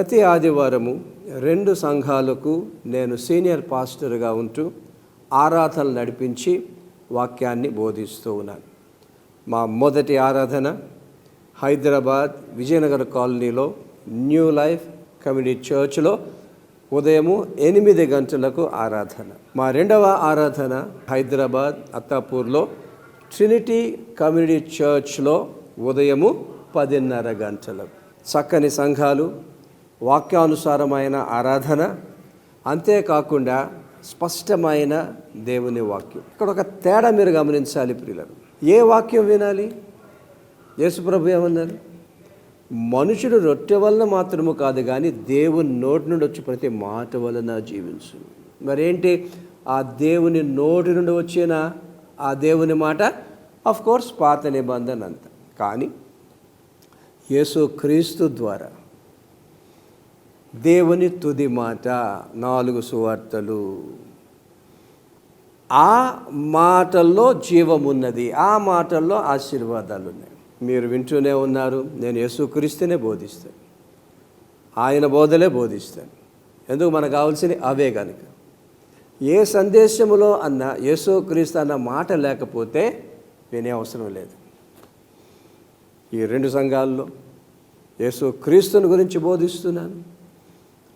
ప్రతి ఆదివారము రెండు సంఘాలకు నేను సీనియర్ పాస్టర్గా ఉంటూ ఆరాధనలు నడిపించి వాక్యాన్ని బోధిస్తూ ఉన్నాను. మా మొదటి ఆరాధన హైదరాబాద్ విజయనగర్ కాలనీలో న్యూ లైఫ్ కమ్యూనిటీ చర్చ్లో ఉదయము ఎనిమిది గంటలకు ఆరాధన. మా రెండవ ఆరాధన హైదరాబాద్ అత్తాపూర్లో ట్రినిటీ కమ్యూనిటీ చర్చ్లో ఉదయము పదిన్నర గంటలకు. చక్కని సంఘాలు వాక్యానుసారమైన ఆరాధన అంతేకాకుండా స్పష్టమైన దేవుని వాక్యం. ఇక్కడ ఒక తేడా మీరు గమనించాలి ప్రియులను ఏ వాక్యం వినాలి? యేసుప్రభు ఏమన్నారు? మనుషుడు రొట్టె వలన మాత్రము కాదు కానీ దేవుని నోటి నుండి వచ్చి ప్రతి మాట వలన జీవించు. మరేంటి? ఆ దేవుని నోటి నుండి వచ్చిన ఆ దేవుని మాట ఆఫ్ కోర్స్ పాత నిబంధన అంత. కానీ యేసు క్రీస్తు ద్వారా దేవుని తుది మాట నాలుగు సువార్తలు. ఆ మాటల్లో జీవమున్నది ఆ మాటల్లో ఆశీర్వాదాలు ఉన్నాయి మీరు వింటూనే ఉన్నారు నేను యేసుక్రీస్తునే బోధిస్తాను. ఆయన బోధలే బోధిస్తాను. ఎందుకు మనకు కావాల్సింది అవే కనుక ఏ సందేశములో అన్న యేసుక్రీస్తు అన్న మాట లేకపోతే వినే అవసరం లేదు. ఈ రెండు సంఘాల్లో యేసు క్రీస్తుని గురించి బోధిస్తున్నాను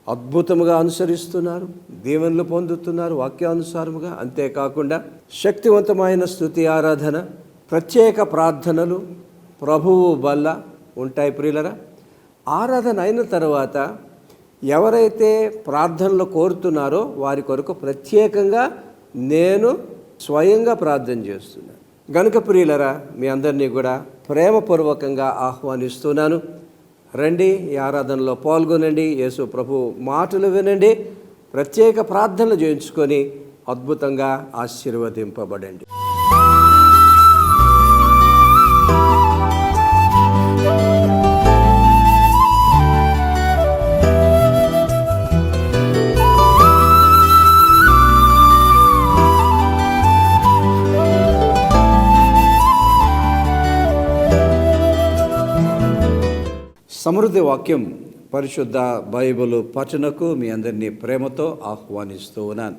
అద్భుతముగా అనుసరిస్తున్నారు దీవెనలు పొందుతున్నారు వాక్యానుసారముగా. అంతేకాకుండా శక్తివంతమైన స్థుతి ఆరాధన ప్రత్యేక ప్రార్థనలు ప్రభువు వల్ల ఉంటాయి ప్రియులరా. ఆరాధన అయిన తర్వాత ఎవరైతే ప్రార్థనలు కోరుతున్నారో వారి కొరకు ప్రత్యేకంగా నేను స్వయంగా ప్రార్థన చేస్తున్నాను. గనుక ప్రియులరా మీ అందరినీ కూడా ప్రేమపూర్వకంగా ఆహ్వానిస్తున్నాను. రండి ఈ ఆరాధనలో పాల్గొనండి యేసు ప్రభు మాటలు వినండి ప్రత్యేక ప్రార్థనలు చేయించుకొని అద్భుతంగా ఆశీర్వదింపబడండి. సమృద్ధి వాక్యం పరిశుద్ధ బైబిల్ పఠనకు మీ అందరినీ ప్రేమతో ఆహ్వానిస్తూ ఉన్నాను.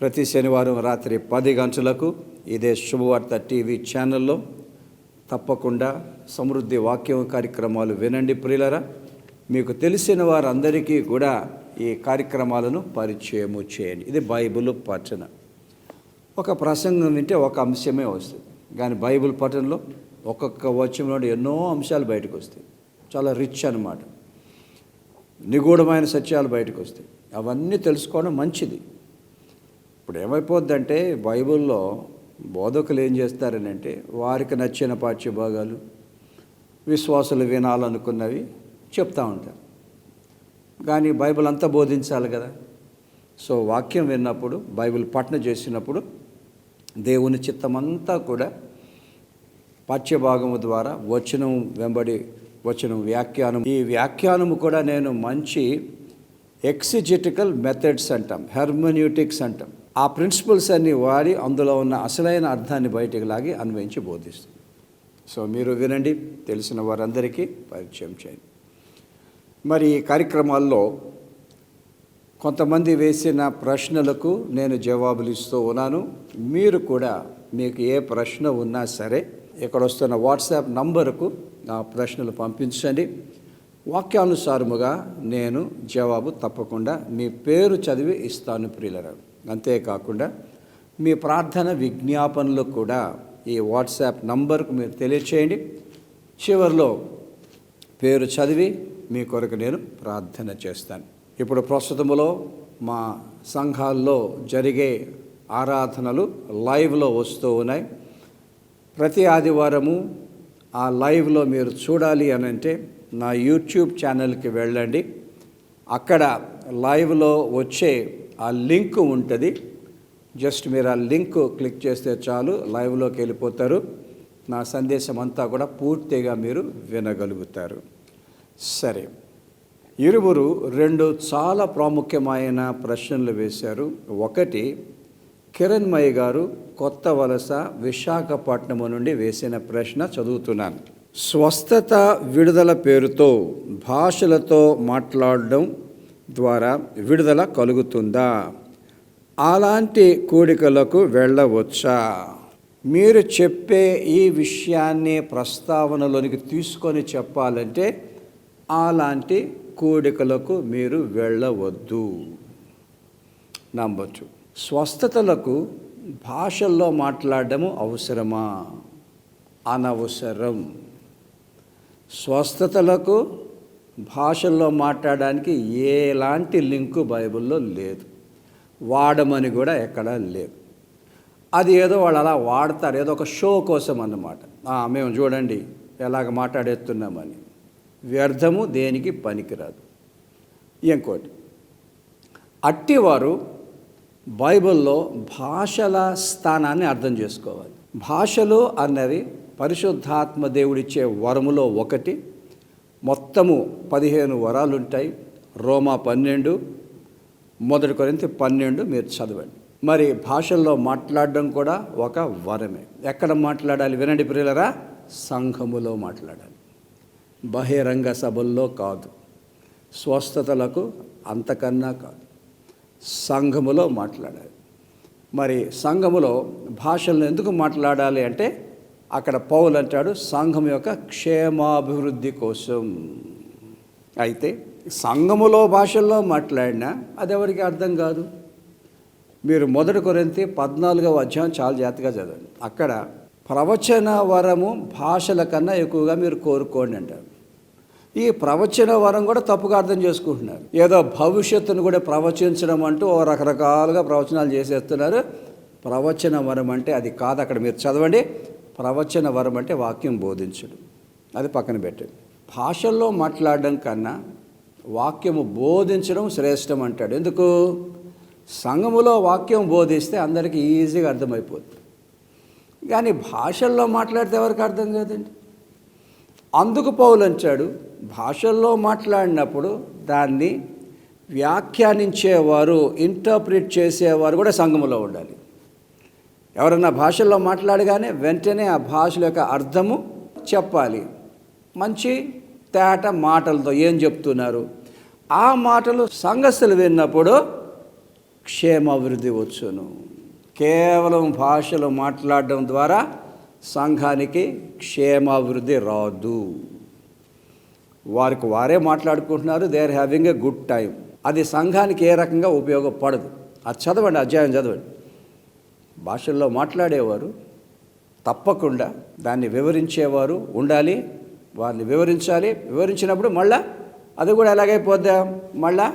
ప్రతి శనివారం రాత్రి పది గంటలకు ఇదే శుభవార్త టీవీ ఛానల్లో తప్పకుండా సమృద్ధి వాక్యం కార్యక్రమాలు వినండి ప్రియులరా. మీకు తెలిసిన వారందరికీ కూడా ఈ కార్యక్రమాలను పరిచయము చేయండి. ఇది బైబిల్ పఠన. ఒక ప్రసంగం వింటే ఒక అంశమే వస్తుంది. కానీ బైబిల్ పఠనంలో ఒక్కొక్క వచనంలో ఎన్నో అంశాలు బయటకు వస్తాయి. చాలా రిచ్ అనమాట నిగూఢమైన సత్యాలు బయటకు వస్తాయి అవన్నీ తెలుసుకోవడం మంచిది. ఇప్పుడు ఏమైపోద్దంటే బైబిల్లో బోధకులు ఏం చేస్తారని అంటే వారికి నచ్చిన పాఠ్యభాగాలు విశ్వాసులు వినాలనుకున్నవి చెప్తూ ఉంటారు. కానీ బైబిల్ అంతా బోధించాలి కదా. సో వాక్యం విన్నప్పుడు బైబిల్ పఠన చేసినప్పుడు దేవుని చిత్తమంతా కూడా పాఠ్యభాగము ద్వారా వచనం వెంబడి వచనం వ్యాఖ్యానం ఈ వ్యాఖ్యానము కూడా నేను మంచి ఎక్సిజెటికల్ మెథడ్స్ అంటాం హెర్మన్యూటిక్స్ అంటాం. ఆ ప్రిన్సిపల్స్ అన్ని వాడి అందులో ఉన్న అసలైన అర్థాన్ని బయటికి లాగి అన్వయించి బోధిస్తుంది సో మీరు వినండి తెలిసిన వారందరికీ పరిచయం చేయండి. మరి ఈ కార్యక్రమాల్లో కొంతమంది వేసిన ప్రశ్నలకు నేను జవాబులు ఇస్తూ ఉన్నాను. మీరు కూడా మీకు ఏ ప్రశ్న ఉన్నా సరే ఇక్కడ వస్తున్న వాట్సాప్ నంబరుకు నా ప్రశ్నలు పంపించండి. వాక్యానుసారముగా నేను జవాబు తప్పకుండా మీ పేరు చదివి ఇస్తాను ప్రియులరా. అంతేకాకుండా మీ ప్రార్థన విజ్ఞాపనలు కూడా ఈ వాట్సాప్ నంబర్కు మీరు తెలియచేయండి. చివరిలో పేరు చదివి మీ కొరకు నేను ప్రార్థన చేస్తాను. ఇప్పుడు ప్రస్తుతములో మా సంఘాల్లో జరిగే ఆరాధనలు లైవ్లో వస్తూ ఉన్నాయి. ప్రతి ఆదివారము ఆ లైవ్లో మీరు చూడాలి అని అంటే నా యూట్యూబ్ ఛానల్కి వెళ్ళండి. అక్కడ లైవ్లో వచ్చే ఆ లింక్ ఉంటుంది. జస్ట్ మీరు ఆ లింక్ క్లిక్ చేస్తే చాలు లైవ్లోకి వెళ్ళిపోతారు. నా సందేశం అంతా కూడా పూర్తిగా మీరు వినగలుగుతారు. సరే ఇరువురు రెండు చాలా ప్రాముఖ్యమైన ప్రశ్నలు వేశారు. ఒకటి కిరణ్మయ్య గారు కొత్త వలస విశాఖపట్నం నుండి వేసిన ప్రశ్న చదువుతున్నాను. స్వస్థత విడుదల పేరుతో భాషలతో మాట్లాడడం ద్వారా విడుదల కలుగుతుందా? అలాంటి కోడికలకు వెళ్ళవచ్చా? మీరు చెప్పే ఈ విషయాన్ని ప్రస్తావనలోనికి తీసుకొని చెప్పాలంటే అలాంటి కోడికలకు మీరు వెళ్ళవద్దు. Number two. స్వస్థతలకు భాషల్లో మాట్లాడము అవసరమా? అనవసరం. స్వస్థతలకు భాషల్లో మాట్లాడడానికి ఎలాంటి లింకు బైబిల్లో లేదు. వాడమని కూడా ఎక్కడా లేదు. అది ఏదో వాళ్ళు అలా వాడతారు. ఏదో ఒక షో కోసం అన్నమాట. మేము చూడండి ఎలాగ మాట్లాడేస్తున్నామని. వ్యర్థము దేనికి పనికిరాదు. ఇంకోటి అట్టివారు బైబిల్లో భాషల స్థానాన్ని అర్థం చేసుకోవాలి. భాషలు అన్నవి పరిశుద్ధాత్మ దేవుడిచ్చే వరములో ఒకటి. మొత్తము పదిహేను వరాలు ఉంటాయి రోమా పన్నెండు మొదటి కొరింత పన్నెండు మీరు చదవండి. మరి భాషల్లో మాట్లాడడం కూడా ఒక వరమే. ఎక్కడ మాట్లాడాలి? వినండి ప్రియులరా సంఘములో మాట్లాడాలి. బహిరంగ సభల్లో కాదు. స్వస్థతలకు అంతకన్నా కాదు. సంఘములో మాట్లాడాలి. మరి సంఘములో భాషలను ఎందుకు మాట్లాడాలి అంటే అక్కడ పౌలు అంటాడు సంఘం యొక్క క్షేమాభివృద్ధి కోసం. అయితే సంఘములో భాషల్లో మాట్లాడినా అది ఎవరికి అర్థం కాదు? మీరు మొదటి కొరింతి పద్నాలుగవ అధ్యాయం చాలా జాగ్రత్తగా చదవండి. అక్కడ ప్రవచన వరము భాషల కన్నా ఎక్కువగా మీరు కోరుకోండి అంటారు. ఈ ప్రవచన వరం కూడా తప్పుగా అర్థం చేసుకుంటున్నారు. ఏదో భవిష్యత్తును కూడా ప్రవచించడం అంటూ ఓ రకరకాలుగా ప్రవచనాలు చేసేస్తున్నారు. ప్రవచన వరం అంటే అది కాదు అక్కడ మీరు చదవండి. ప్రవచన వరం అంటే వాక్యం బోధించడం. అది పక్కన పెట్టండి. భాషల్లో మాట్లాడడం కన్నా వాక్యము బోధించడం శ్రేష్టం అంటాడు. ఎందుకు? సంఘములో వాక్యం బోధిస్తే అందరికీ ఈజీగా అర్థమైపోతుంది. కానీ భాషల్లో మాట్లాడితే ఎవరికి అర్థం కాదండి? అందుకు పౌలు అంచాడు భాషల్లో మాట్లాడినప్పుడు దాన్ని వ్యాఖ్యానించేవారు ఇంటర్ప్రిట్ చేసేవారు కూడా సంఘములో ఉండాలి. ఎవరన్నా భాషల్లో మాట్లాడగానే వెంటనే ఆ భాషల యొక్క అర్థము చెప్పాలి. మంచి తేట మాటలతో ఏం చెప్తున్నారు? ఆ మాటలు సంఘస్థులు విన్నప్పుడు క్షేమాభివృద్ధి వచ్చును. కేవలం భాషలు మాట్లాడడం ద్వారా సంఘానికి క్షేమాభివృద్ధి రాదు. వారికి వారే మాట్లాడుకుంటున్నారు. They are having a good time అది సంఘానికి ఏ రకంగా ఉపయోగపడదు. అది చదవండి అధ్యాయం చదవండి. భాషల్లో మాట్లాడేవారు తప్పకుండా దాన్ని వివరించేవారు ఉండాలి. వారిని వివరించాలి. వివరించినప్పుడు మళ్ళా అది కూడా ఎలాగైపోద్దా? మళ్ళా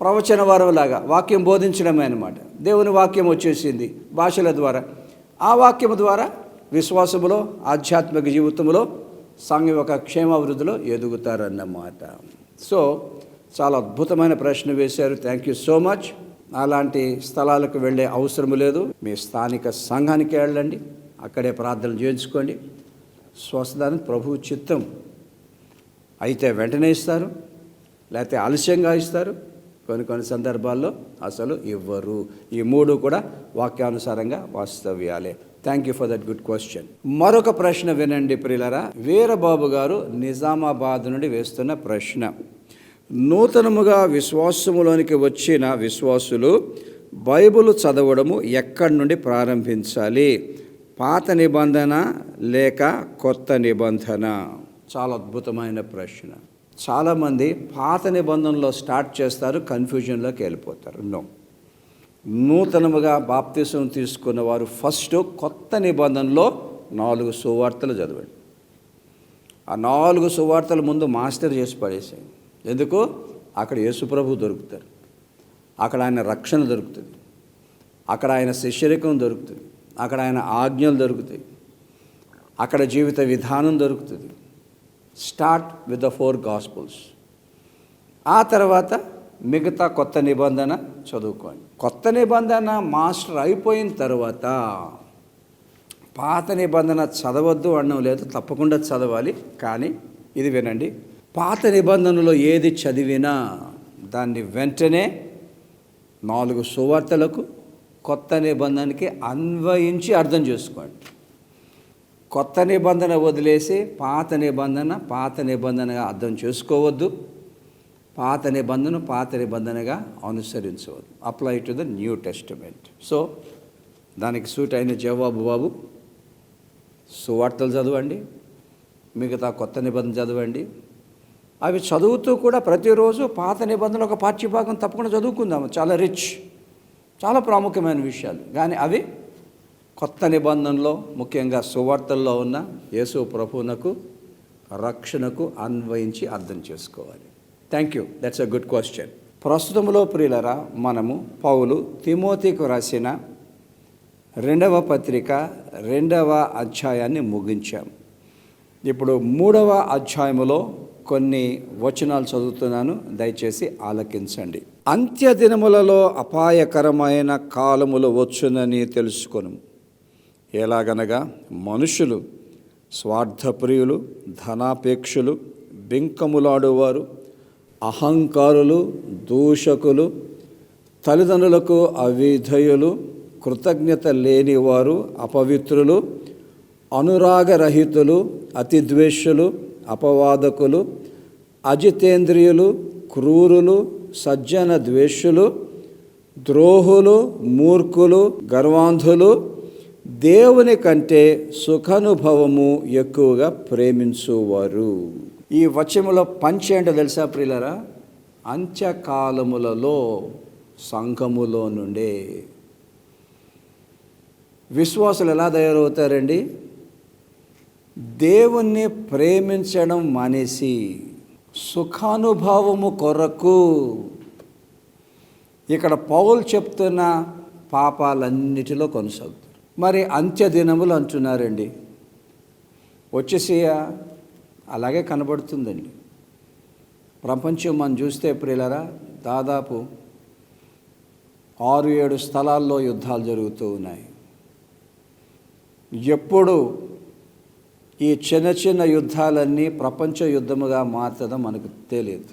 ప్రవచన వారంలాగా వాక్యం బోధించడమే అనమాట దేవుని వాక్యం వచ్చేసింది భాషల ద్వారా. ఆ వాక్యం ద్వారా విశ్వాసములో ఆధ్యాత్మిక జీవితంలో సంఘం యొక్క క్షేమాభివృద్ధిలో ఎదుగుతారన్నమాట సో చాలా అద్భుతమైన ప్రశ్న వేశారు. థ్యాంక్ యూ సో మచ్ అలాంటి స్థలాలకు వెళ్ళే అవసరం లేదు. మీ స్థానిక సంఘానికి వెళ్ళండి. అక్కడే ప్రార్థనలు చేయించుకోండి. స్వస్థదాన్ని ప్రభు చిత్తం అయితే వెంటనే ఇస్తారు. లేకపోతే ఆలస్యంగా ఇస్తారు. కొన్ని కొన్ని సందర్భాల్లో అసలు ఇవ్వరు. ఈ మూడు కూడా వాక్యానుసారంగా వాస్తవ్యాలే. Thank you for that good question మరొక ప్రశ్న వినండి ప్రియులరా. వీరబాబు గారు నిజామాబాద్ నుండి వేస్తున్న ప్రశ్న. నూతనముగా విశ్వాసములోనికి వచ్చిన విశ్వాసులు బైబిల్ చదవడము ఎక్కడి నుండి ప్రారంభించాలి? పాత నిబంధన లేక కొత్త నిబంధన? చాలా అద్భుతమైన ప్రశ్న. చాలామంది పాత నిబంధనలో స్టార్ట్ చేస్తారు కన్ఫ్యూజన్లోకి వెళ్ళిపోతారు. నో నూతనముగా బాప్తీసం తీసుకున్న వారు ఫస్ట్ కొత్త నిబంధనలో నాలుగు సువార్తలు చదవండి. ఆ నాలుగు సువార్తల ముందు మాస్టర్ చేసి పడేసాయి ఎందుకు? అక్కడ యేసుప్రభు దొరుకుతారు. అక్కడ ఆయన రక్షణ దొరుకుతుంది. అక్కడ ఆయన శిష్యరికం దొరుకుతుంది. అక్కడ ఆయన ఆజ్ఞలు దొరుకుతాయి. అక్కడ జీవిత విధానం దొరుకుతుంది. Start with the four gospels. ఆ తర్వాత మిగతా కొత్త నిబంధన చదువుకోండి. కొత్త నిబంధన మాస్టర్ అయిపోయిన తర్వాత పాత నిబంధన చదవద్దు అనడం లేదు తప్పకుండా చదవాలి కానీ ఇది వినండి. పాత నిబంధనలో ఏది చదివినా దాన్ని వెంటనే నాలుగు సువార్తలకు కొత్త నిబంధనకి అన్వయించి అర్థం చేసుకోండి. కొత్త నిబంధన వదిలేసి పాత నిబంధన పాత నిబంధనగా అర్థం చేసుకోవద్దు. పాత నిబంధన పాత నిబంధనగా అనుసరించవద్దు. Apply to the New Testament so దానికి సూట్ అయిన జవాబు బాబు. సువార్తలు చదవండి. మిగతా కొత్త నిబంధన చదవండి. అవి చదువుతూ కూడా ప్రతిరోజు పాత నిబంధనలు ఒక పాఠ్యభాగం తప్పకుండా చదువుకుందాము. చాలా రిచ్ చాలా ప్రాముఖ్యమైన విషయాలు. కానీ అవి కొత్త నిబంధనలో ముఖ్యంగా సువార్తల్లో ఉన్న యేసు ప్రభువునకు రక్షణకు అన్వయించి అర్థం చేసుకోవాలి. Thank you that's a good question ప్రస్తుతంలో ప్రియులరా మనము పౌలు తిమోతికి రాసిన రెండవ పత్రిక రెండవ అధ్యాయాన్ని ముగించాం. ఇప్పుడు మూడవ అధ్యాయములో కొన్ని వచనాలు చదువుతున్నాను. దయచేసి ఆలకించండి. అంత్య దినములలో అపాయకరమైన కాలములు వచ్చునని తెలుసుకొను ఎలాగనగా మనుషులు స్వార్థప్రియులు ధనాపేక్షులు బింకములాడువారు అహంకారులు దూషకులు తల్లిదండ్రులకు అవిధేయులు కృతజ్ఞత లేనివారు అపవిత్రులు అనురాగరహితులు అతిద్వేషులు అపవాదకులు అజితేంద్రియులు క్రూరులు సజ్జన ద్వేషులు ద్రోహులు మూర్ఖులు గర్వాంధులు దేవుని కంటే సుఖానుభవము ఎక్కువగా ప్రేమించువారు. ఈ వచములో పంచ ఏంటో తెలుసా ప్రియులరా? అంత్యకాలములలో సంఘములో నుండే. విశ్వాసులు ఎలా తయారవుతారండి? దేవుణ్ణి ప్రేమించడం మానేసి సుఖానుభవము కొరకు. ఇక్కడ పౌలు చెప్తున్న పాపాలన్నిటిలో కొనసాగుతారు. మరి అంత్య దినములు అంటున్నారండి. వచ్చేసేయా అలాగే కనబడుతుందండి. ప్రపంచం మనం చూస్తే ప్రియులరా దాదాపు ఆరు ఏడు స్థలాల్లో యుద్ధాలు జరుగుతూ ఉన్నాయి. ఎప్పుడు ఈ చిన్న చిన్న యుద్ధాలన్నీ ప్రపంచ యుద్ధముగా మారుతుందో మనకు తెలియదు.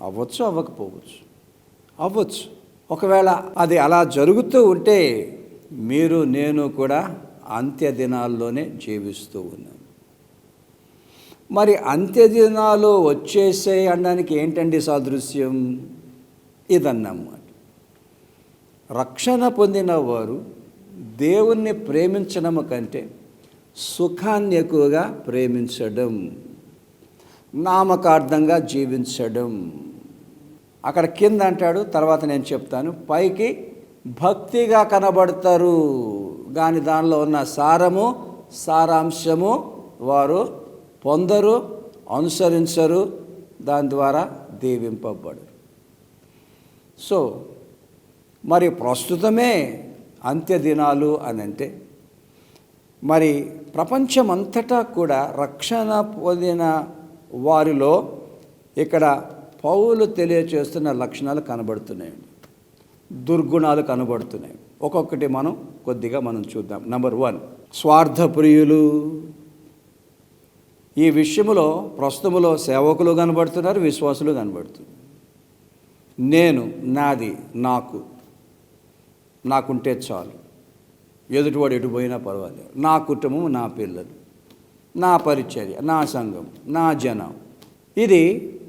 అవ్వచ్చు అవ్వకపోవచ్చు. అవ్వచ్చు. ఒకవేళ అది అలా జరుగుతూ ఉంటే మీరు నేను కూడా అంత్య దినాల్లోనే జీవిస్తూ ఉన్నాం. మరి అంత్యదినాలు వచ్చేసే వచ్చేసాయి అనడానికి ఏంటండి సాదృశ్యం? ఇదన్నమాట. రక్షణ పొందిన వారు దేవుణ్ణి ప్రేమించడం కంటే సుఖాన్ని ఎక్కువగా ప్రేమించడం నామకార్థంగా జీవించడం. అక్కడ కింద అంటాడు తర్వాత నేను చెప్తాను పైకి భక్తిగా కనబడతారు. కానీ దానిలో ఉన్న సారము సారాంశము వారు పొందరు అనుసరించరు దాని ద్వారా దీవింపబడు సో మరి ప్రస్తుతమే అంత్యదినాలు అని అంటే మరి ప్రపంచమంతటా కూడా రక్షణ పొందిన వారిలో ఇక్కడ పౌలు తెలియచేస్తున్న లక్షణాలు కనబడుతున్నాయండి దుర్గుణాలు కనబడుతున్నాయి. ఒక్కొక్కటి మనం కొద్దిగా మనం చూద్దాం. నెంబర్ వన్ స్వార్థప్రియులు. ఈ విషయంలో ప్రస్తుతములో సేవకులు కనబడుతున్నారు విశ్వాసులు కనబడుతున్నారు. నేను నాది నాకు నాకుంటే చాలు. ఎదుటివాడు ఎటు పోయినా పర్వాలేదు. నా కుటుంబం నా పిల్లలు నా పరిచర్య నా సంఘం నా జనం. ఇది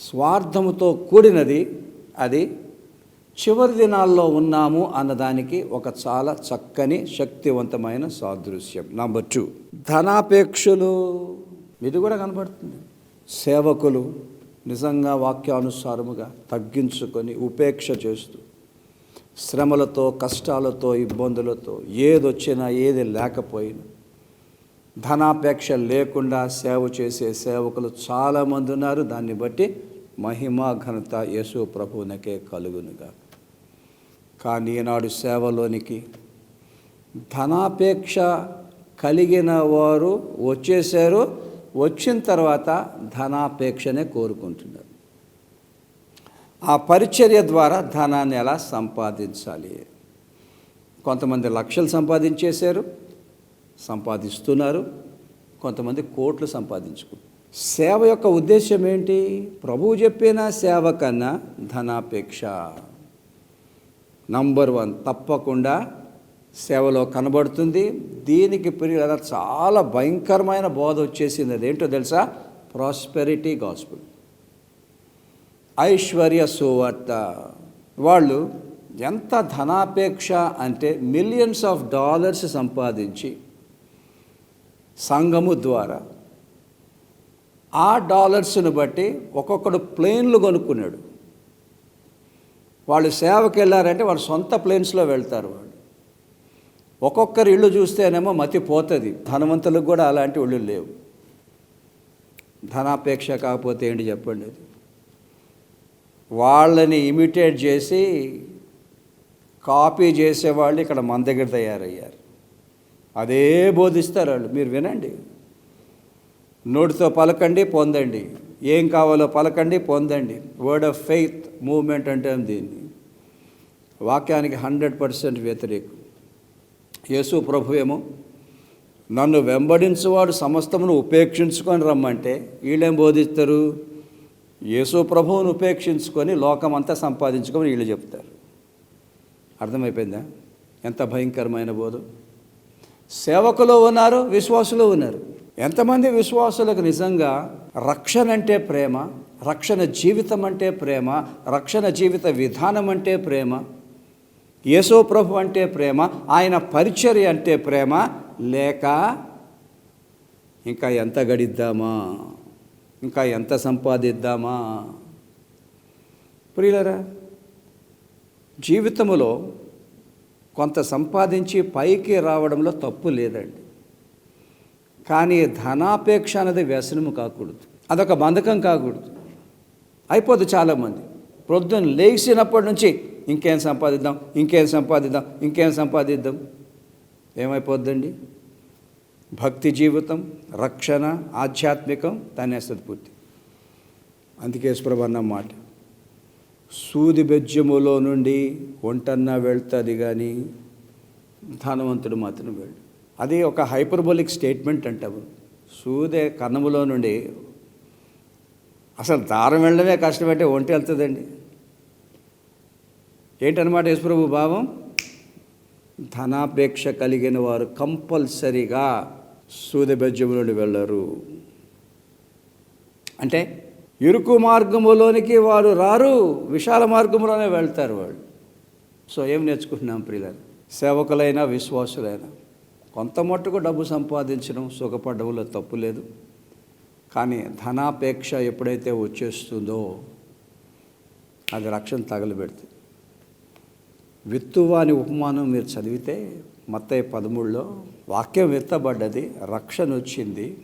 స్వార్థముతో కూడినది అది చివరి దినాల్లో ఉన్నాము అన్నదానికి ఒక చాలా చక్కని శక్తివంతమైన సాదృశ్యం. నంబర్ టూ ధనాపేక్షలు. ఇది కూడా కనబడుతుంది. సేవకులు నిజంగా వాక్యానుసారముగా తగ్గించుకొని ఉపేక్ష చేస్తూ శ్రమలతో కష్టాలతో ఇబ్బందులతో ఏదొచ్చినా ఏది లేకపోయినా ధనాపేక్ష లేకుండా సేవ చేసే సేవకులు చాలామంది ఉన్నారు. దాన్ని బట్టి మహిమ ఘనత యేసు ప్రభువునకే కలుగునుగా కానీ ఈనాడు సేవలోనికి. ధనాపేక్ష కలిగిన వారు వచ్చేసారు వచ్చిన తర్వాత ధనాపేక్షనే కోరుకుంటున్నారు. ఆ పరిచర్య ద్వారా ధనాన్ని ఎలా సంపాదించాలి? కొంతమంది లక్షలు సంపాదించేశారు సంపాదిస్తున్నారు కొంతమంది కోట్లు సంపాదించుకుంటారు సేవ యొక్క ఉద్దేశం ఏంటి? ప్రభువు చెప్పిన సేవ కన్నా ధనాపేక్ష నంబర్ వన్ తప్పకుండా సేవలో కనబడుతుంది. దీనికి ప్రియుల చాలా భయంకరమైన బోధ వచ్చేసింది. అదేంటో తెలుసా? ప్రాస్పెరిటీ గాస్పుల్ ఐశ్వర్య సువార్త. వాళ్ళు ఎంత ధనాపేక్ష అంటే మిలియన్స్ ఆఫ్ డాలర్స్ సంపాదించి సంఘము ద్వారా ఆ డాలర్స్ను బట్టి ఒక్కొక్కడు ప్లేన్లు కొనుక్కున్నాడు. వాళ్ళు సేవకి వెళ్ళారంటే వాళ్ళ సొంత ప్లేన్స్లో వెళ్తారు వాళ్ళు. ఒక్కొక్కరి ఇల్లు చూస్తేనేమో మతి పోతుంది. ధనవంతులకు కూడా అలాంటి ఇళ్ళు లేవు. ధనాపేక్ష కాకపోతే ఏంటి చెప్పండి అది? వాళ్ళని ఇమిటేట్ చేసి కాపీ చేసేవాళ్ళు ఇక్కడ మన దగ్గర తయారయ్యారు. అదే బోధిస్తారు వాళ్ళు. మీరు వినండి. నోటితో పలకండి పొందండి. ఏం కావాలో పలకండి పొందండి. వర్డ్ ఆఫ్ ఫెయిత్ మూవ్మెంట్ అంటే దీన్ని వాక్యానికి హండ్రెడ్ పర్సెంట్ వ్యతిరేకం. యేసు ప్రభు ఏమో నన్ను వెంబడించువాడు సమస్తమును ఉపేక్షించుకొని రమ్మంటే వీళ్ళేం బోధిస్తారు? యేసు ప్రభువును ఉపేక్షించుకొని లోకమంతా సంపాదించుకొని వీళ్ళు చెప్తారు. అర్థమైపోయిందా? ఎంత భయంకరమైన బోధ. సేవకులు ఉన్నారు విశ్వాసులు ఉన్నారు. ఎంతమంది విశ్వాసులకు నిజంగా రక్షణ అంటే ప్రేమ రక్షణ జీవితం అంటే ప్రేమ రక్షణ జీవిత విధానం అంటే ప్రేమ యేసో ప్రభు అంటే ప్రేమ ఆయన పరిచర్య అంటే ప్రేమ లేక ఇంకా ఎంత గడిద్దామా? ఇంకా ఎంత సంపాదిద్దామా? ప్రియులరా జీవితంలో కొంత సంపాదించి పైకి రావడంలో తప్పు లేదండి. కానీ ధనాపేక్ష అనేది వ్యసనము కాకూడదు. అదొక బంధకం కాకూడదు. అయిపోదు చాలామంది. ప్రొద్దున లేచినప్పటి నుంచి ఇంకేం సంపాదిద్దాం ఇంకేం సంపాదిద్దాం ఇంకేం సంపాదిద్దాం. ఏమైపోద్దండి? భక్తి జీవితం రక్షణ ఆధ్యాత్మికం తనేస్తుంది పూర్తి. అందుకే సుప్రభ అన్న మాట. సూది బెజ్జములో నుండి ఒంటన్న వెళ్తుంది కానీ ధనవంతుడు మాత్రం వెళ్ళు అది ఒక హైపర్బోలిక్ స్టేట్మెంట్ అంటాము సూదే కన్నములో నుండి అసలు దారం వెళ్ళడమే కష్టమంటే ఒంటి వెళ్తుందండి. ఏంటన్నమాట యశ్వరభు భావం? ధనాపేక్ష కలిగిన వారు కంపల్సరిగా సూదబెజ్యము నుండి వెళ్ళరు. అంటే ఇరుకు మార్గములోనికి వారు రారు విశాల మార్గంలోనే వెళ్తారు వాళ్ళు. సో ఏం నేర్చుకుంటున్నాం ప్రియులను సేవకులైనా విశ్వాసులైనా కొంత మట్టుకు డబ్బు సంపాదించడం సుఖపడడంలో తప్పు లేదు. కానీ ధనాపేక్ష ఎప్పుడైతే వచ్చేస్తుందో అది రక్షణ తగలబెడుతుంది విత్తువాని ఉపమానం మీరు చదివితే మత్తయ్య పదమూడులో వాక్యం విత్తబడ్డది రక్షణ వచ్చింది.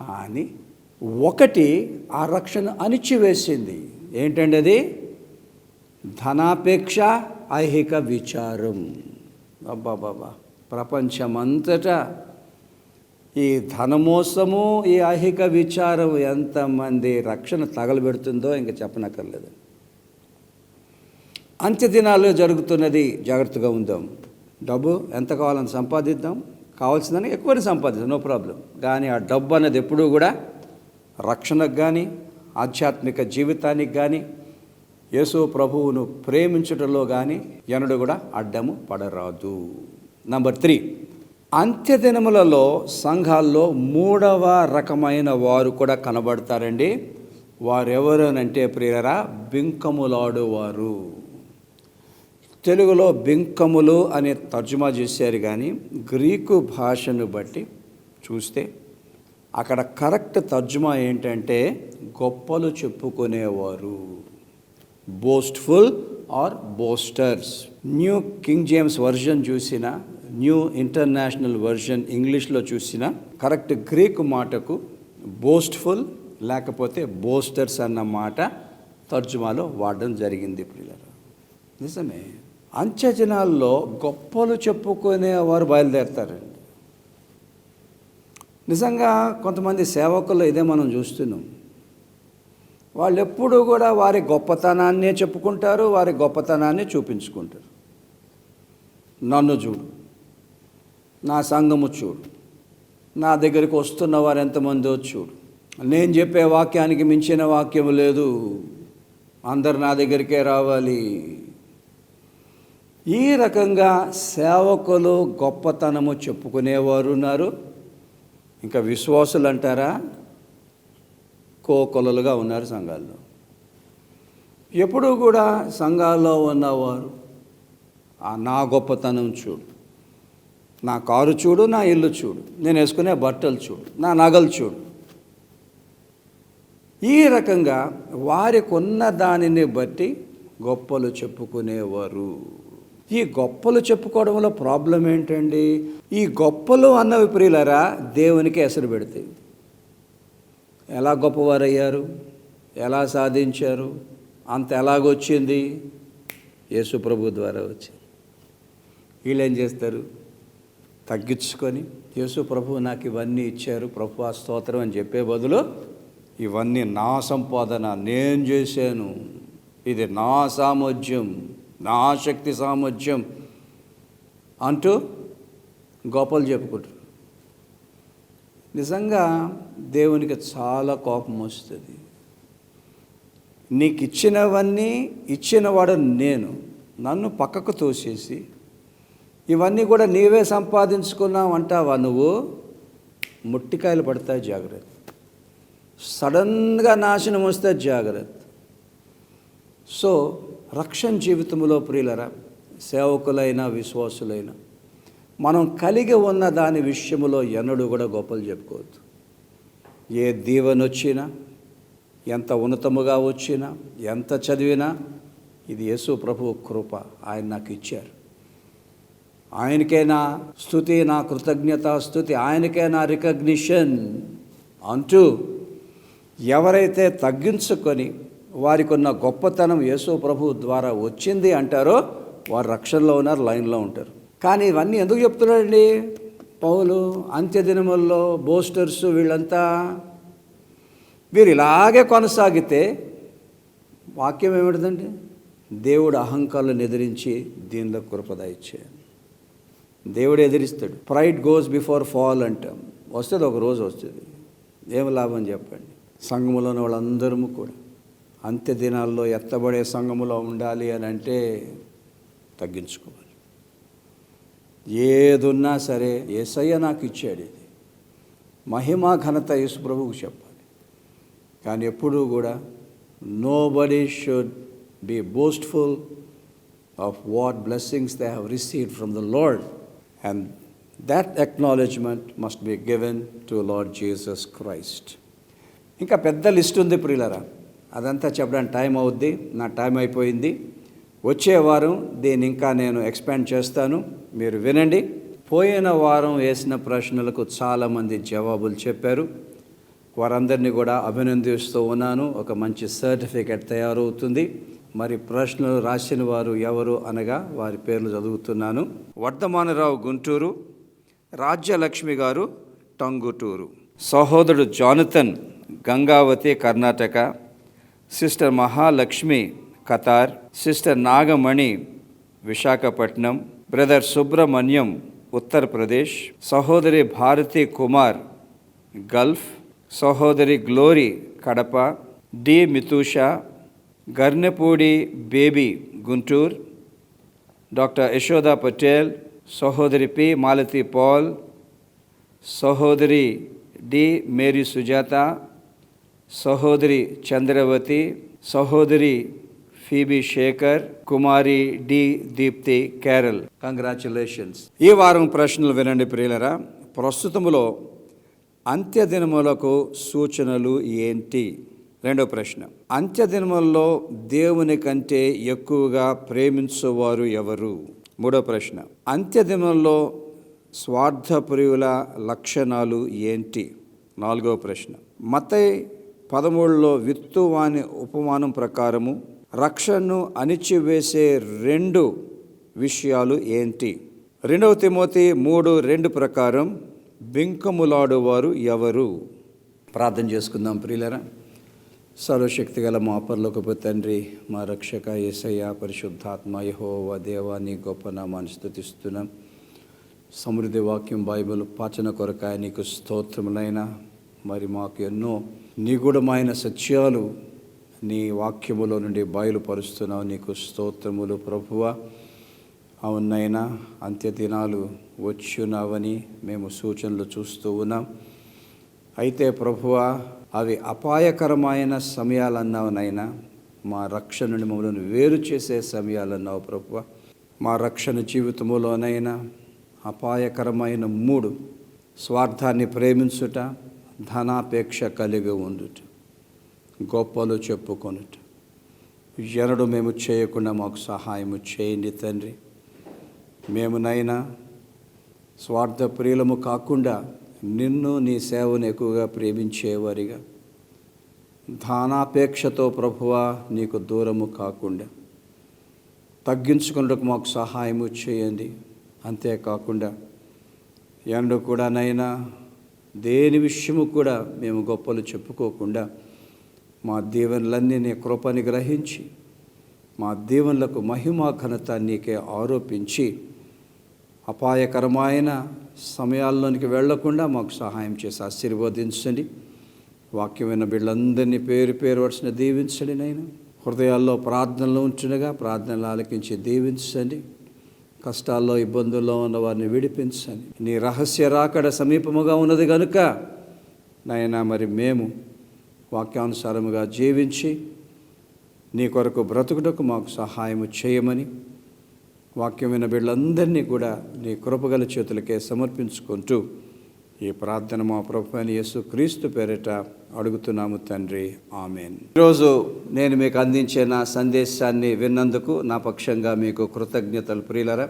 కానీ ఒకటి ఆ రక్షణ అణిచివేసింది. ఏంటండి అది? ధనాపేక్ష ఐహిక విచారం. అబ్బాబాబా ప్రపంచమంతటా ఈ ధనమోసము ఈ ఐహిక విచారం ఎంతమంది రక్షణ తగలబెడుతుందో ఇంక చెప్పనక్కర్లేదు. అంత్య దినాల్లో జరుగుతున్నది జాగ్రత్తగా ఉందాం. డబ్బు ఎంత కావాలని సంపాదిద్దాం. కావాల్సిందని ఎక్కువని సంపాదిద్దాం నో ప్రాబ్లం. కానీ ఆ డబ్బు అనేది ఎప్పుడూ కూడా రక్షణకు కానీ ఆధ్యాత్మిక జీవితానికి కానీ యేసు ప్రభువును ప్రేమించడంలో కానీ ఎనడు కూడా అడ్డము పడరాదు. నంబర్ త్రీ అంత్యదినములలో సంఘాల్లో మూడవ రకమైన వారు కూడా కనబడతారండి. వారెవరనంటే ప్రియరా బింకములాడువారు. తెలుగులో బింకములు అనే తర్జుమా చేశారు కానీ గ్రీకు భాషను బట్టి చూస్తే అక్కడ కరెక్ట్ తర్జుమా ఏంటంటే గొప్పలు చెప్పుకునేవారు. Boastful or boasters New King James Version చూసిన న్యూ ఇంటర్నేషనల్ వర్షన్ ఇంగ్లీష్లో చూసిన కరెక్ట్ గ్రీక్ మాటకు బోస్ట్ఫుల్ లేకపోతే బోస్టర్స్ అన్న మాట తర్జుమాలో వాడడం జరిగింది పిల్లలు నిజమే. అంత్యజనాల్లో గొప్పలు చెప్పుకునేవారు బయలుదేరతారండి నిజంగా కొంతమంది సేవకులు ఇదే మనం చూస్తున్నాం. వాళ్ళు ఎప్పుడూ కూడా వారి గొప్పతనాన్నే చెప్పుకుంటారు వారి గొప్పతనాన్ని చూపించుకుంటారు. నన్ను చూడు. నా సంఘము చూడు. నా దగ్గరికి వస్తున్న వారు ఎంతమందో చూడు. నేను చెప్పే వాక్యానికి మించిన వాక్యం లేదు. అందరు నా దగ్గరికే రావాలి. ఈ రకంగా సేవకులు గొప్పతనము చెప్పుకునేవారు ఉన్నారు. ఇంకా విశ్వాసులు అంటారా కోకొలలుగా ఉన్నారు సంఘాల్లో. ఎప్పుడూ కూడా సంఘాల్లో ఉన్నవారు "ఆ, నా గొప్పతనం చూడు. నా కారు చూడు నా ఇల్లు చూడు. నేను వేసుకునే బట్టలు చూడు నా నగలు చూడు. ఈ రకంగా వారికి ఉన్న దానిని బట్టి గొప్పలు చెప్పుకునేవారు. ఈ గొప్పలు చెప్పుకోవడంలో ప్రాబ్లం ఏంటండి? ఈ గొప్పలు అన్నవి ప్రియులరా దేవునికి ఎసరు పెడతాయి. ఎలా గొప్పవారయ్యారు? ఎలా సాధించారు? అంత ఎలాగొచ్చింది యేసు ప్రభు ద్వారా వచ్చింది. వీళ్ళు ఏం చేస్తారు? తగ్గించుకొని యేసు ప్రభు నాకు ఇవన్నీ ఇచ్చారు ప్రభు ఆ స్తోత్రం అని చెప్పే బదులు ఇవన్నీ నా సంపాదన నేను చేశాను. ఇది నా సామర్థ్యం నా శక్తి సామర్థ్యం అంటూ గొప్పలు చెప్పుకుంటారు. నిజంగా దేవునికి చాలా కోపం వస్తుంది. నీకు ఇచ్చినవన్నీ ఇచ్చినవాడు నేను. నన్ను పక్కకు తోసేసి ఇవన్నీ కూడా నీవే సంపాదించుకున్నావు అంటావా నువ్వు? ముట్టికాయలు పడతాయి జాగ్రత్త. సడన్గా నాశనం వస్తే జాగ్రత్త. సో రక్షణ జీవితంలో ప్రియులరా సేవకులైన విశ్వాసులైన మనం కలిగి ఉన్న దాని విషయంలో ఎన్నడూ కూడా గొప్పలు చెప్పుకోవద్దు. ఏ దీవెనొచ్చినా ఎంత ఉన్నతముగా వచ్చినా ఎంత చదివినా ఇది యేసు ప్రభు కృప ఆయన నాకు ఇచ్చారు. ఆయనకే నా స్థుతి నా కృతజ్ఞత స్థుతి ఆయనకే నా రికగ్నిషన్? అంటూ ఎవరైతే తగ్గించుకొని వారికి ఉన్న గొప్పతనం యేసు ప్రభు ద్వారా వచ్చింది అంటారో వారు రక్షణలో ఉన్నారు లైన్లో ఉంటారు. కానీ ఇవన్నీ ఎందుకు చెప్తున్నాడండి? పౌలు అంత్యదినముల్లో బోస్టర్స్ వీళ్ళంతా వీరు ఇలాగే కొనసాగితే వాక్యం ఏమిటిదండి? దేవుడు అహంకారాలను ఎదిరించి దీనిలో కృపద ఇచ్చేయండి దేవుడు ఎదిరిస్తాడు. ప్రైడ్ గోస్ బిఫోర్ ఫాల్ అంటాం. వస్తుంది ఒక రోజు వస్తుంది. ఏం లాభం చెప్పండి? సంఘములోని వాళ్ళందరము కూడా. అంత్య దినాల్లో ఎత్తబడే సంఘములో ఉండాలి అని అంటే తగ్గించుకోవాలి. ఏదున్నా సరే ఏసయ్య నాకు ఇచ్చాడు ఇది. మహిమ ఘనత యేసు ప్రభువుకు చెప్పాలి. కానీ ఎప్పుడూ కూడా nobody should be boastful of what blessings they have received from the Lord and that acknowledgement must be given to Lord Jesus Christ ఇంకా పెద్ద లిస్ట్ ఉంది ప్రియులరా. అదంతా చెప్పడానికి టైం అవుద్ది. నా టైం అయిపోయింది. వచ్చే వారం దీన్ని ఇంకా నేను ఎక్స్పాండ్ చేస్తాను. మీరు వినండి. పోయిన వారం వేసిన ప్రశ్నలకు చాలామంది జవాబులు చెప్పారు. వారందరినీ కూడా అభినందిస్తూ ఉన్నాను. ఒక మంచి సర్టిఫికెట్ తయారవుతుంది. మరి ప్రశ్నలు రాసిన వారు ఎవరు అనగా వారి పేర్లు చదువుతున్నాను. వర్ధమానరావు గుంటూరు రాజ్యలక్ష్మి గారు టంగుటూరు. సహోదరుడు Jonathan Gangavathi Karnataka. Sister Mahalakshmi Qatar. Sister Nagamani Visakhapatnam. Brother Subrahmanyam Uttar Pradesh. సహోదరి భారతి కుమార్ గల్ఫ్. సహోదరి Glory Kadapa. D. Mithusha Garnepudi baby Guntur doctor Yashoda Patel సహోదరి పి మాలతి పాల్ సహోదరి డి మేరీ సుజాత సహోదరి చంద్రవతి సహోదరి Phoebe Shekar Kumari D Deepthi Kerala. Congratulations ఈ వారం ప్రశ్నలు వినండి ప్రియులరా. ప్రస్తుతములో అంత్యదినములకు సూచనలు ఏంటి? రెండో ప్రశ్న. అంత్యదినములలో దేవుని కంటే ఎక్కువగా ప్రేమించువారు ఎవరు? మూడో ప్రశ్న. అంత్యదినంలో స్వార్థప్రియుల లక్షణాలు ఏంటి? నాలుగో ప్రశ్న. మతై పదమూడులో విత్తువాని ఉపమానం ప్రకారము రక్షణను అణిచివేసే రెండు విషయాలు ఏంటి? రెండవ తిమోతి మూడు రెండు ప్రకారం బింకములాడువారు ఎవరు? ప్రార్థన చేసుకుందాం ప్రియులరా. సర్వశక్తి గల మాపర్లోకపు తండ్రి మా రక్షక ఏసయ్య పరిశుద్ధాత్మ యహోవ దేవా నీ గొప్ప నామాన్ని స్థుతిస్తున్నాం సమృద్ధి వాక్యం బైబిల్ పాచన కొరకాయ నీకు స్తోత్రములైన మరి మాకు ఎన్నో నిగూఢమైన సత్యాలు నీ వాక్యములో నుండి బయలుపరుస్తున్నావు. నీకు స్తోత్రములు ప్రభువ. అవునైనా అంత్య దినాలు వచ్చున్నావని మేము సూచనలు చూస్తూ ఉన్నాం. అయితే ప్రభువా అవి అపాయకరమైన సమయాలన్నావునైనా మా రక్షణ నుండి మమ్మల్ని వేరు చేసే సమయాలన్నావు ప్రభు మా రక్షణ జీవితంలోనైనా అపాయకరమైన మూడు స్వార్థాన్ని ప్రేమించుట ధనాపేక్ష కలిగి ఉండుట గొప్పలు చెప్పుకొనుట. ఎనడు మేము చేయకుండా మాకు సహాయము చేయండి తండ్రి. మేమునైనా స్వార్థ ప్రియులము కాకుండా నిన్ను నీ సేవను ఎక్కువగా ప్రేమించేవారిగా. ధానాపేక్షతో ప్రభువా నీకు దూరము కాకుండా. తగ్గించుకున్నకు మాకు సహాయము చేయండి. అంతేకాకుండా ఎండు కూడా నైనా దేని విషయము కూడా మేము గొప్పలు చెప్పుకోకుండా మా దీవెనలన్నీ నీ కృపని గ్రహించి మా దీవెనలకు మహిమా ఘనత నీకే ఆరోపించి అపాయకరమైన సమయాల్లోనికి వెళ్ళకుండా మాకు సహాయం చేసి ఆశీర్వదించండి. వాక్యమైన బిడ్డలందరినీ పేరు పేరు వచ్చిన దీవించండి నేను హృదయాల్లో ప్రార్థనలు ఉంటుండగా ప్రార్థనలు ఆలకించి దీవించండి. కష్టాల్లో ఇబ్బందుల్లో ఉన్న వారిని విడిపించండి. నీ రహస్య రాకడ సమీపముగా ఉన్నది కనుక నాయన మరి మేము వాక్యానుసారముగా జీవించి నీ కొరకు బ్రతుకుటకు మాకు సహాయము చేయమని వాక్యమైన బిడ్డలందరినీ కూడా నీ కృపగల చేతులకే సమర్పించుకుంటూ ఈ ప్రార్థన మా ప్రభు అని యేసు క్రీస్తు పేరిట అడుగుతున్నాము తండ్రి. ఆమెన్. ఈరోజు నేను మీకు అందించే నా సందేశాన్ని విన్నందుకు నా పక్షంగా మీకు కృతజ్ఞతలు ప్రియులరా.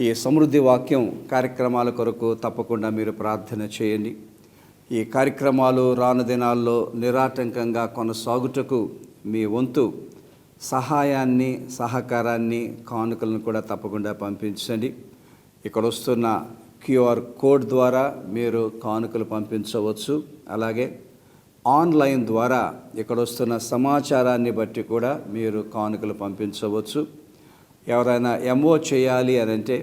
ఈ సమృద్ధి వాక్యం కార్యక్రమాల కొరకు తప్పకుండా మీరు ప్రార్థన చేయండి. ఈ కార్యక్రమాలు రాను దినాల్లో నిరాటంకంగా కొనసాగుటకు మీ వంతు సహాయాన్ని సహకారాన్ని కానుకలను కూడా తప్పకుండా పంపించండి. ఇక్కడ వస్తున్న క్యూఆర్ కోడ్ ద్వారా మీరు కానుకలు పంపించవచ్చు. అలాగే ఆన్లైన్ ద్వారా ఇక్కడ వస్తున్న సమాచారాన్ని బట్టి కూడా మీరు కానుకలు పంపించవచ్చు. ఎవరైనా ఎంఓ చేయాలి అని అంటే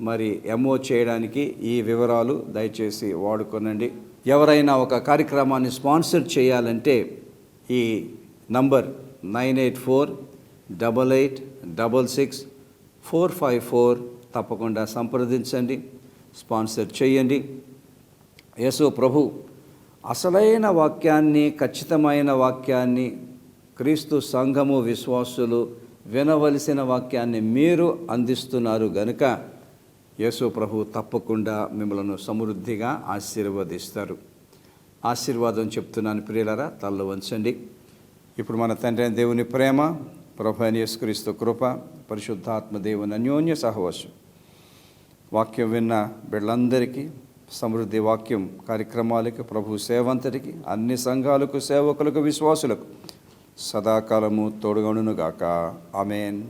మరి ఎంఓ చేయడానికి ఈ వివరాలు దయచేసి వాడుకోనండి. ఎవరైనా ఒక కార్యక్రమాన్ని స్పాన్సర్ చేయాలంటే ఈ number nine eight four double eight double six four five four తప్పకుండా సంప్రదించండి స్పాన్సర్ చేయండి. యేసు ప్రభు అసలైన వాక్యాన్ని ఖచ్చితమైన వాక్యాన్ని క్రీస్తు సంఘము విశ్వాసులు వినవలసిన వాక్యాన్ని మీరు అందిస్తున్నారు గనుక యేసు ప్రభు తప్పకుండా మిమ్మల్ని సమృద్ధిగా ఆశీర్వదిస్తారు. ఆశీర్వాదం చెప్తున్నాను ప్రియులరా తల్ల వంచండి. ఇప్పుడు మన తండ్రి అయిన దేవుని ప్రేమ ప్రభు యేసుక్రీస్తు కృప పరిశుద్ధాత్మ దేవుని అన్యోన్య సహవాసం. వాక్యం విన్న బిళ్ళందరికీ సమృద్ధి వాక్యం కార్యక్రమాలకి ప్రభు సేవంతరికి అన్ని సంఘాలకు సేవకులకు విశ్వాసులకు సదాకాలము తోడుగనుగాక ఆమెన్.